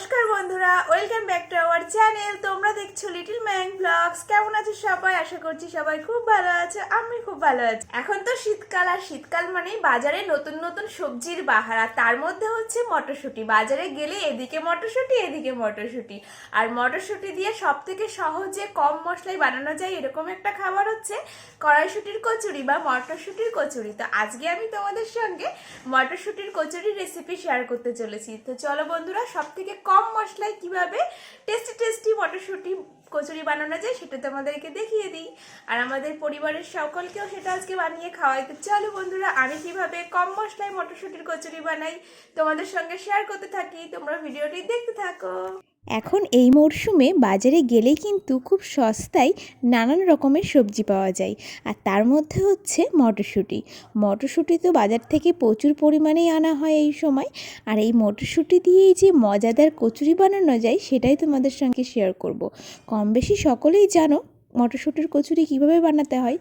নমস্কার বন্ধুরা welcome back to our channel তোমরা দেখছ লিটল ম্যাং ব্লগস কেমন আছো সবাই? আশা করছি সবাই খুব ভালো আছে, আমি খুব ভালো আছি। এখন তো শীতকাল, আর শীতকাল মানেই বাজারে নতুন নতুন সবজির বাহার, আর তার মধ্যে হচ্ছে মটরশুঁটি। বাজারে গেলে এদিকে মটরশুঁটি এদিকে মটরশুঁটি। আর মটরশুঁটি দিয়ে সব থেকে সহজে কম মশলায় বানানো যায় এরকম একটা খাবার হচ্ছে কড়াইশুটির কচুরি বা মটরশুঁটির কচুরি। তো আজকে আমি তোমাদের সঙ্গে মটরশুঁটির কচুরি রেসিপি শেয়ার করতে চলেছি। তো চলো বন্ধুরা সব থেকে কম মশলায় কীভাবে টেস্টি টেস্টি মটরশুঁটি কচুরি বানানো যায় সেটা তোমাদেরকে দেখিয়ে দিই। আর আমাদের পরিবারের সকলকেও সেটা আজকে বানিয়ে খাওয়াই চলো বন্ধুরা, আমি কীভাবে কম মশলায় মটরশুঁটির কচুরি বানাই তোমাদের সঙ্গে শেয়ার করতে থাকি। তোমরা ভিডিওটি দেখতে থাকো। এখন এই মরশুমে বাজারে গেলেই কিন্তু খুব সস্তায় নানান রকমের সবজি পাওয়া যায়। আর তার মধ্যে হচ্ছে মটরশুঁটি। মটরশুঁটি তো বাজার থেকে প্রচুর পরিমাণেই আনা হয় এই সময়। আর এই মটরশুঁটি দিয়েই যে মজাদার কচুরি বানানো যায়, সেটাই তোমাদের সঙ্গে শেয়ার করব। কম বেশি সকলেই জানো মটরশুঁটির কচুরি কীভাবে বানাতে হয়,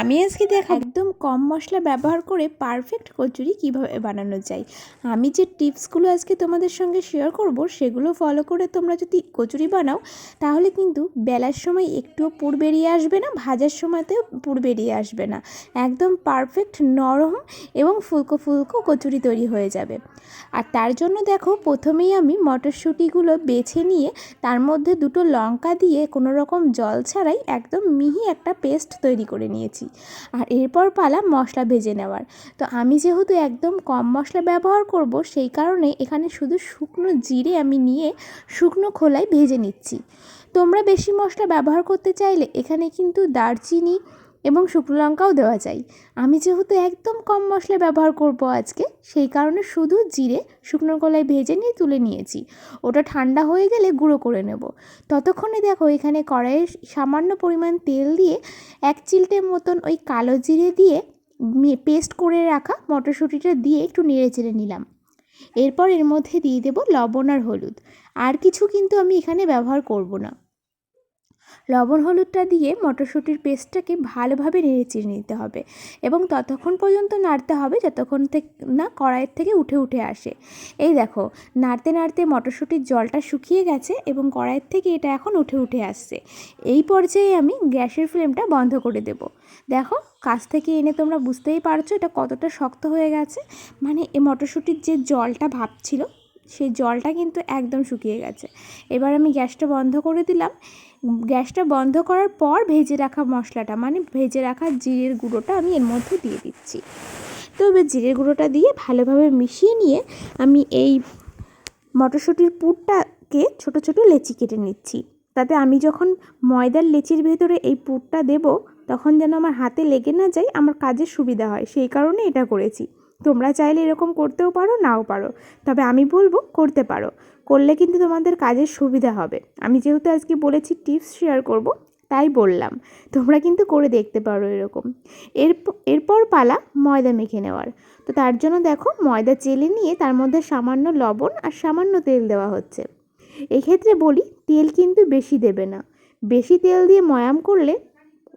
আমি আজকে দেখা একদম কম মশলা ব্যবহার করে পারফেক্ট কচুরি কীভাবে বানানো যায়। আমি যে টিপসগুলো আজকে তোমাদের সঙ্গে শেয়ার করব, সেগুলো ফলো করে তোমরা যদি কচুরি বানাও, তাহলে কিন্তু বেলার সময় একটুও পুর বেরিয়ে আসবে না, ভাজার সময়তেও পুর বেরিয়ে আসবে না। একদম পারফেক্ট নরম এবং ফুলকো ফুলকো কচুরি তৈরি হয়ে যাবে। আর তার জন্য দেখো, প্রথমেই আমি মটরশুঁটিগুলো বেছে নিয়ে, তার মধ্যে দুটো লঙ্কা দিয়ে কোনো রকম জল ছাড়াই একদম মিহি একটা পেস্ট তৈরি করে নিয়েছি। আর এরপর পালা মশলা ভেজে নেওয়ার। তো আমি যেহেতু একদম কম মশলা ব্যবহার করব, সেই কারণে এখানে শুধু শুকনো জিরে আমি নিয়ে শুকনো খোলায় ভেজে নিচ্ছি। তোমরা বেশি মশলা ব্যবহার করতে চাইলে এখানে কিন্তু দারচিনি এবং শুকনো লঙ্কাও দেওয়া যায়। আমি যেহেতু একদম কম মশলা ব্যবহার করব আজকে, সেই কারণে শুধু জিরে শুকনো কলায় ভেজে নিয়ে তুলে নিয়েছি। ওটা ঠান্ডা হয়ে গেলে গুঁড়ো করে নেব। ততক্ষণে দেখো এখানে কড়াইয়ে সামান্য পরিমাণ তেল দিয়ে এক চিলটের মতন ওই কালো জিরে দিয়ে পেস্ট করে রাখা মটরশুঁটিটা দিয়ে একটু নেড়ে চেড়ে নিলাম। এরপর এর মধ্যে দিয়ে দেব লবণ আর হলুদ। আর কিছু কিন্তু আমি এখানে ব্যবহার করব না। লবণ হলুদটা দিয়ে মটরশুঁটির পেস্টটাকে ভালোভাবে নেড়ে চিড়ে নিতে হবে এবং ততক্ষণ পর্যন্ত নাড়তে হবে যতক্ষণ থেকে না কড়াইয়ের থেকে উঠে উঠে আসে। এই দেখো, নাড়তে নাড়তে মটরশুঁটির জলটা শুকিয়ে গেছে এবং কড়াইয়ের থেকে এটা এখন উঠে উঠে আসছে। এই পর্যায়ে আমি গ্যাসের ফ্লেমটা বন্ধ করে দেব। দেখো, কাছ থেকে এনে তোমরা বুঝতেই পারছ এটা কতটা শক্ত হয়ে গেছে। মানে এই মটরশুঁটির যে জলটা ভাব ছিল, সেই জলটা কিন্তু একদম শুকিয়ে গেছে। এবার আমি গ্যাসটা বন্ধ করে দিলাম। গ্যাসটা বন্ধ করার পর ভেজে রাখা মশলাটা মানে ভেজে রাখা জিরের গুঁড়োটা আমি এর মধ্যে দিয়ে দিচ্ছি। তো এবার জিরের গুঁড়োটা দিয়ে ভালোভাবে মিশিয়ে নিয়ে আমি এই মটরশুঁটির পুরটাকে ছোট ছোট লেচি কেটে নিচ্ছি। তাতে আমি যখন ময়দার লেচির ভেতরে এই পুরটা দেব, তখন যেন আমার হাতে লেগে না যায়, আমার কাজের সুবিধা হয়। সেই কারণে এটা করেছি। তোমরা চাইলে এরকম করতেও পারো, নাও পারো। তবে আমি বলব, করতে পারো। করলে কিন্তু তোমাদের কাজের সুবিধা হবে। আমি যেহেতু আজকে বলেছি টিপস শেয়ার করব, তাই বললাম। তোমরা কিন্তু করে দেখতে পারো এরকম। এর এরপর পালা ময়দা মেখে নেওয়ার। তো তার জন্য দেখো, ময়দা চেলে নিয়ে তার মধ্যে সামান্য লবণ আর সামান্য তেল দেওয়া হচ্ছে। এক্ষেত্রে বলি, তেল কিন্তু বেশি দেবে না। বেশি তেল দিয়ে ময়াম করলে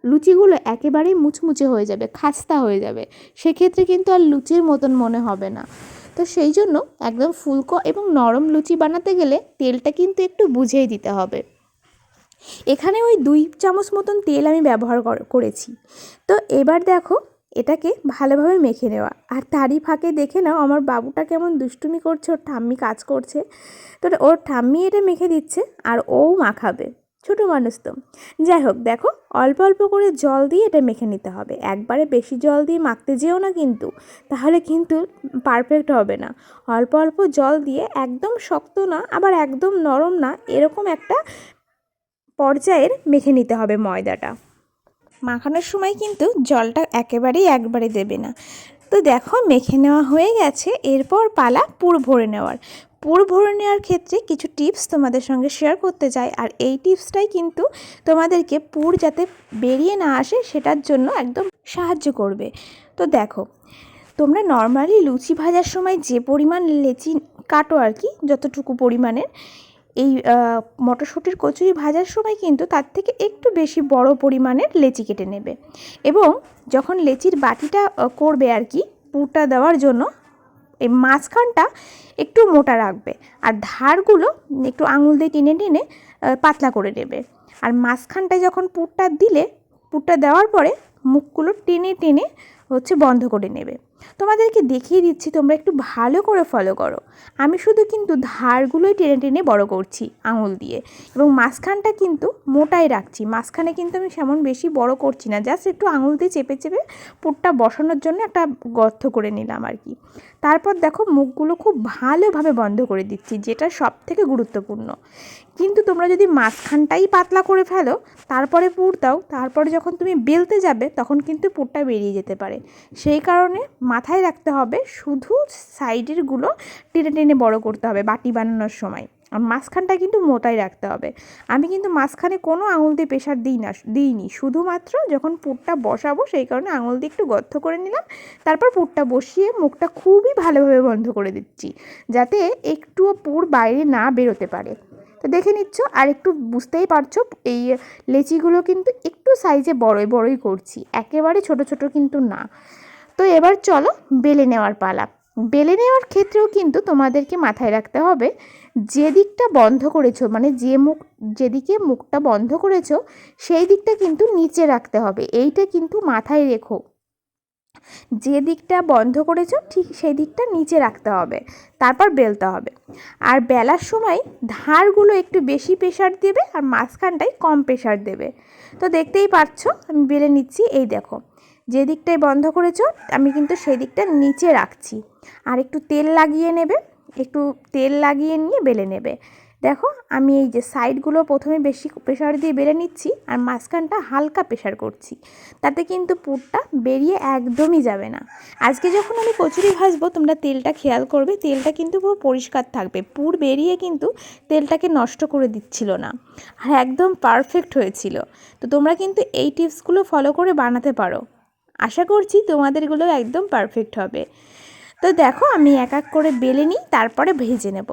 লুচিগুলো একেবারেই মুচমুচে হয়ে যাবে, খাস্তা হয়ে যাবে। সেক্ষেত্রে কিন্তু আর লুচির মতন মনে হবে না। তো সেই জন্য একদম ফুলকো এবং নরম লুচি বানাতে গেলে তেলটা কিন্তু একটু বুঝেই দিতে হবে। এখানে ওই দুই চামচ মতন তেল আমি ব্যবহার করেছি। তো এবার দেখো, এটাকে ভালোভাবে মেখে নেওয়া। আর তারই ফাঁকে দেখে নাও, আমার বাবুটা কেমন দুষ্টুমি করছে, ওর ঠাম্মি কাজ করছে। তো ওর ঠাম্মি এটা মেখে দিচ্ছে, আর ও মাখাবে। ছোটো মানুষ তো। যাই হোক, দেখো, অল্প অল্প করে জল দিয়ে এটা মেখে নিতে হবে। একবারে বেশি জল দিয়ে মাখতে যেও না কিন্তু, তাহলে কিন্তু পারফেক্ট হবে না। অল্প অল্প জল দিয়ে একদম শক্ত না, আবার একদম নরম না, এরকম একটা পর্যায়ের মেখে নিতে হবে ময়দাটা। মাখানোর সময় কিন্তু জলটা একেবারেই একবারে দেবে না। তো দেখো মেখে নেওয়া হয়ে গেছে, এরপর পালা পুর ভরে নেওয়ার। পুর ভরে নেওয়ার ক্ষেত্রে কিছু টিপস তোমাদের সঙ্গে শেয়ার করতে চাই, আর এই টিপসটাই কিন্তু তোমাদেরকে পুর যাতে বেরিয়ে না আসে সেটার জন্য একদম সাহায্য করবে। তো দেখো, তোমরা নর্মালি লুচি ভাজার সময় যে পরিমাণ লেচি কাটো আর কি, যতটুকু পরিমাণের এই মটরশুঁটির কচুরি ভাজার সময় কিন্তু তার থেকে একটু বেশি বড় পরিমাণের লেচি কেটে নেবে। এবং যখন লেচির বাটিটা করবে আর কি, পুরটা দেওয়ার জন্য, এই মাঝখানটা একটু মোটা রাখবে আর ধারগুলো একটু আঙুল দিয়ে টেনে টেনে পাতলা করে নেবে। আর মাঝখানটায় যখন পুরটা দিলে, পুরটা দেওয়ার পরে মুখগুলো টেনে টেনে হচ্ছে বন্ধ করে নেবে। তোমাদেরকে দেখিয়ে দিচ্ছি, তোমরা একটু ভালো করে ফলো করো। আমি শুধু কিন্তু ধারগুলোই টেনে টেনে বড় করছি আঙুল দিয়ে। এবং মাঝখানটা কিন্তু মোটাই রাখছি। মাঝখানে কিন্তু আমি সেমন বেশি বড় করছি না, জাস্ট একটু আঙুল দিয়ে চেপে চেপে পুরটা বসানোর জন্য একটা গর্ত করে নিলাম আর কি। তারপর দেখো মুখগুলো খুব ভালোভাবে বন্ধ করে দিচ্ছি, যেটা সব থেকে গুরুত্বপূর্ণ। কিন্তু তোমরা যদি মাঝখানটাই পাতলা করে ফেলো, তারপরে পুর দাও, তারপরে যখন তুমি বেলতে যাবে, তখন কিন্তু পুরটা বেরিয়ে যেতে পারে। সেই কারণে মাথায় রাখতে হবে শুধু সাইডেরগুলো টেনে টেনে বড় করতে হবে বাটি বানানোর সময়। মাঝখানটা কিন্তু মোটাই রাখতে হবে। আমি কিন্তু মাঝখানে কোনো আঙুল দিয়ে প্রেশার দিই না, দিইনি। শুধুমাত্র যখন পুরটা বসাবো সেই কারণে আঙুল দিয়ে একটু গর্ত করে নিলাম, তারপর পুরটা বসিয়ে মুখটা খুবই ভালোভাবে বন্ধ করে দিচ্ছি, যাতে একটুও পুর বাইরে না বেরোতে পারে। তো দেখে নিচ্ছ, আর একটু বুঝতেই পারছ, এই লেচিগুলো কিন্তু একটু সাইজে বড়ই বড়ই করছি। একেবারে ছোট ছোট কিন্তু না। তো এবার চলো বেলে নেওয়ার পালা। বেলে নেওয়ার ক্ষেত্রেও কিন্তু তোমাদেরকে মাথায় রাখতে হবে, যে দিকটা বন্ধ করেছ মানে যে মুখ, যেদিকে মুখটা বন্ধ করেছ, সেই দিকটা কিন্তু নিচে রাখতে হবে, এইটা কিন্তু মাথায় রেখো। যে দিকটা বন্ধ করেছ, ঠিক সেই দিকটা নিচে রাখতে হবে, তারপর বেলতে হবে। আর বেলার সময় ধারগুলো একটু বেশি প্রেশার দেবে আর মাঝখানটায় কম প্রেশার দেবে। তো দেখতেই পাচ্ছ, আমি বেলে নিচ্ছি, এই দেখো। যে দিকটায় বন্ধ করেছ, আমি কিন্তু সেই দিকটা নিচে রাখছি। আর একটু তেল লাগিয়ে নেবে, একটু তেল লাগিয়ে নিয়ে বেলে নেবে। দেখো, আমি এই যে সাইডগুলো প্রথমে বেশি প্রেশার দিয়ে বেলে নিচ্ছি, আর মাঝখানটা হালকা প্রেশার করছি। তাতে কিন্তু পুরটা বেরিয়ে একদমই যাবে না। আজকে যখন আমি কচুরি ভাজবো, তোমরা তেলটা খেয়াল করবে, তেলটা কিন্তু পুরো পরিষ্কার থাকবে। পুর বেরিয়ে কিন্তু তেলটাকে নষ্ট করে দিচ্ছিল না, আর একদম পারফেক্ট হয়েছিল। তো তোমরা কিন্তু এই টিপসগুলো ফলো করে বানাতে পারো। আশা করছি তোমাদেরগুলো একদম পারফেক্ট হবে। তো দেখো আমি এক এক করে বেলে নিই, তারপরে ভেজে নেব।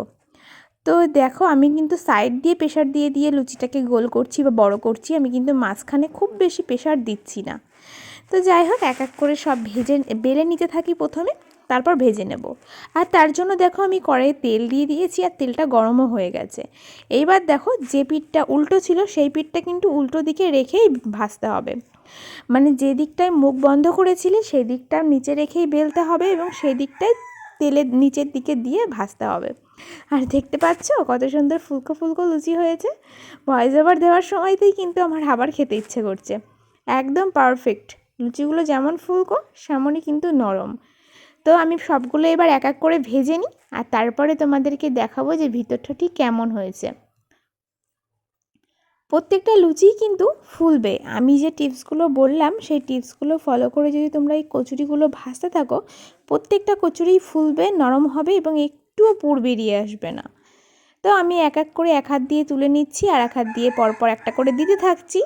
তো দেখো আমি কিন্তু সাইড দিয়ে প্রেশার দিয়ে দিয়ে লুচিটাকে গোল করছি বা বড় করছি, আমি কিন্তু মাঝখানে খুব বেশি প্রেশার দিচ্ছি না। তো যাই হোক, এক এক করে সব ভেজে, বেলে নিতে থাকি প্রথমে। তারপর ভেজে নেব। আর তার জন্য দেখো আমি কড়াইয়ে তেল দিয়ে দিয়েছি আর তেলটা গরমও হয়ে গেছে। এইবার দেখো যে পিঠটা উল্টো ছিল সেই পিঠটা কিন্তু উল্টো দিকে রেখেই ভাজতে হবে। মানে যে দিকটায় মুখ বন্ধ করেছিলে সেই দিকটা নিচে রেখেই বেলতে হবে এবং সেই দিকটায় তেলের নিচের দিকে দিয়ে ভাজতে হবে। আর দেখতে পাচ্ছ কত সুন্দর ফুলকো ফুলকো লুচি হয়েছে। ভয়েস ওভার দেওয়ার সময়তেই কিন্তু আমার আবার খেতে ইচ্ছে করছে। একদম পারফেক্ট। লুচিগুলো যেমন ফুলকো, সেমনই কিন্তু নরম। তো আমি সবগুলো এবার এক এক করে ভেজে নিই আর তারপরে তোমাদেরকে দেখাবো যে ভিতরটা ঠিক কেমন হয়েছে। প্রত্যেকটা লুচিই কিন্তু ফুলবে। আমি যে টিপসগুলো বললাম, সেই টিপসগুলো ফলো করে যদি তোমরা এই কচুরিগুলো ভাজতে থাকো, প্রত্যেকটা কচুরি ফুলবে, নরম হবে এবং একটুও পুর বেরিয়ে আসবে না। তো আমি এক এক করে এক হাত দিয়ে তুলে নিচ্ছি আর এক হাত দিয়ে পরপর একটা করে দিতে থাকছি।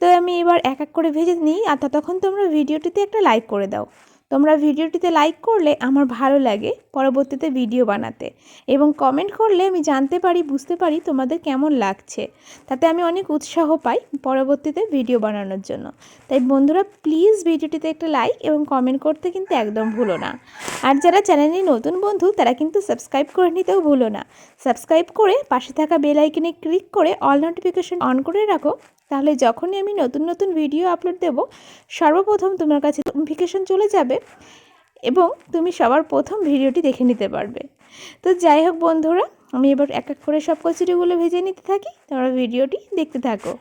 তো আমি এবার এক এক করে ভেজে নিই আর ততক্ষণ তোমরা ভিডিওটিতে একটা লাইক করে দাও। তোমরা ভিডিওটিতে লাইক করলে আমার ভালো লাগে পরবর্তীতে ভিডিও বানাতে। এবং কমেন্ট করলে আমি জানতে পারি, বুঝতে পারি তোমাদের কেমন লাগছে। তাতে আমি অনেক উৎসাহ পাই পরবর্তীতে ভিডিও বানানোর জন্য। তাই বন্ধুরা প্লিজ ভিডিওটিতে একটা লাইক এবং কমেন্ট করতে কিন্তু একদম ভুলো না। আর যারা চ্যানেলে নতুন বন্ধু, তারা কিন্তু সাবস্ক্রাইব করে নিতেও ভুলো না। সাবস্ক্রাইব করে পাশে থাকা বেল আইকনে ক্লিক করে অল নোটিফিকেশন অন করে রাখো। তাহলে যখনই আমি নতুন নতুন ভিডিও আপলোড দেব, সর্বপ্রথম তোমার কাছে নোটিফিকেশন চলে যাবে এবং তুমি সবার প্রথম ভিডিওটি দেখে নিতে পারবে। তো যাই হোক বন্ধুরা, আমি এবার এক এক করে সব কচুরিগুলো ভেজে নিতে থাকি। তোমরা ভিডিওটি দেখতে থাকো।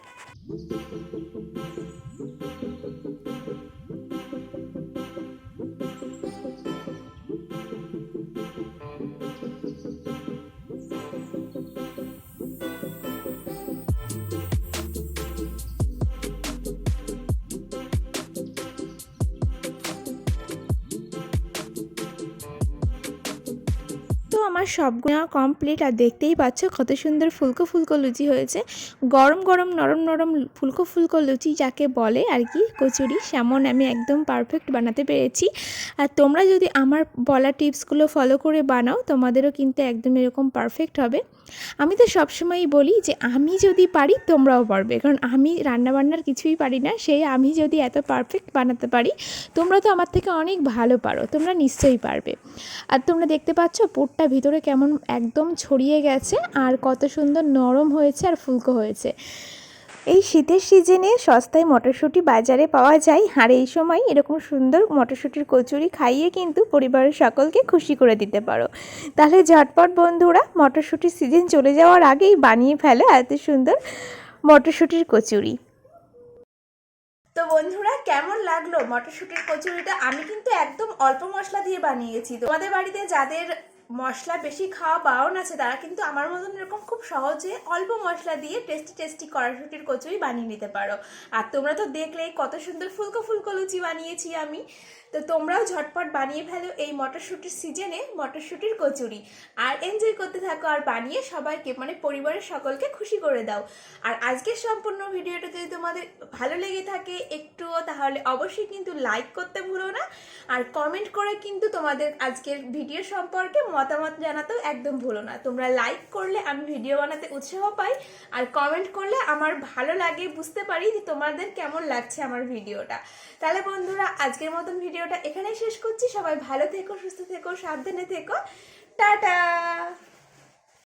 আমার সবগুলো কমপ্লিট আর দেখতেই পাচ্ছ কত সুন্দর ফুলকো ফুলকো লুচি হয়েছে। গরম গরম নরম নরম ফুলকো ফুলকো লুচি যাকে বলে আর কি, কচুরি সেমন আমি একদম পারফেক্ট বানাতে পেরেছি। আর তোমরা যদি আমার বলা টিপসগুলো ফলো করে বানাও, তোমাদেরও কিন্তু একদম এরকম পারফেক্ট হবে। আমি তো সবসময়ই বলি যে আমি যদি পারি, তোমরাও পারবে। কারণ আমি রান্নাবান্নার কিছুই পারি না, সেই আমি যদি এত পারফেক্ট বানাতে পারি, তোমরা তো আমার থেকে অনেক ভালো পারো, তোমরা নিশ্চয়ই পারবে। আর তোমরা দেখতে পাচ্ছ পুরটা ভিতরে কেমন একদম ছড়িয়ে গেছে আর কত সুন্দর নরম হয়েছে আর ফুলকো হয়েছে। এই শীতের সিজনে সস্তায় মটরশুঁটি বাজারে পাওয়া যায় আর এই সময় এরকম সুন্দর মটরশুঁটির কচুরি খাইয়ে কিন্তু পরিবারের সকলকে খুশি করে দিতে পারো। তাহলে ঝটপট বন্ধুরা, মটরশুঁটির সিজন চলে যাওয়ার আগেই বানিয়ে ফেলে এত সুন্দর মটরশুঁটির কচুরি। তো বন্ধুরা, কেমন লাগল মটরশুঁটির কচুরিটা? আমি কিন্তু একদম অল্প মশলা দিয়ে বানিয়েছি। তোমাদের বাড়িতে যাদের মশলা বেশি খাওয়া বারণ আছে, তারা কিন্তু আমার মতন এরকম খুব সহজে অল্প মশলা দিয়ে টেস্টি টেস্টি কড়াশুটির কচুরি বানিয়ে নিতে পারো। আর তোমরা তো দেখলেই কত সুন্দর ফুলকো ফুলকো লুচি বানিয়েছি আমি। তো তোমরাও ঝটপট বানিয়ে ফেলো এই মটরশুটির সিজনে মটরশুটির কচুরি। আর এনজয় করতে থাকো আর বানিয়ে সবাইকে মানে পরিবারের সকলকে খুশি করে দাও। আর আজকের সম্পূর্ণ ভিডিওটা যদি তোমাদের ভালো লেগে থাকে একটুও, তাহলে অবশ্যই কিন্তু লাইক করতে ভুলো না। আর কমেন্ট করে কিন্তু তোমাদের আজকের ভিডিও সম্পর্কে মতামত জানাতেও একদম ভুলো না। তোমরা লাইক করলে আমি ভিডিও বানাতে উৎসাহ পাই, আর কমেন্ট করলে আমার ভালো লাগে, বুঝতে পারি যে তোমাদের কেমন লাগছে আমার ভিডিওটা তাহলে বন্ধুরা, আজকের মতন ভিডিওটা এখানেই শেষ করছি। সবাই ভালো থেকো, সুস্থ থেকো, সাবধানে থেকো। টাটা!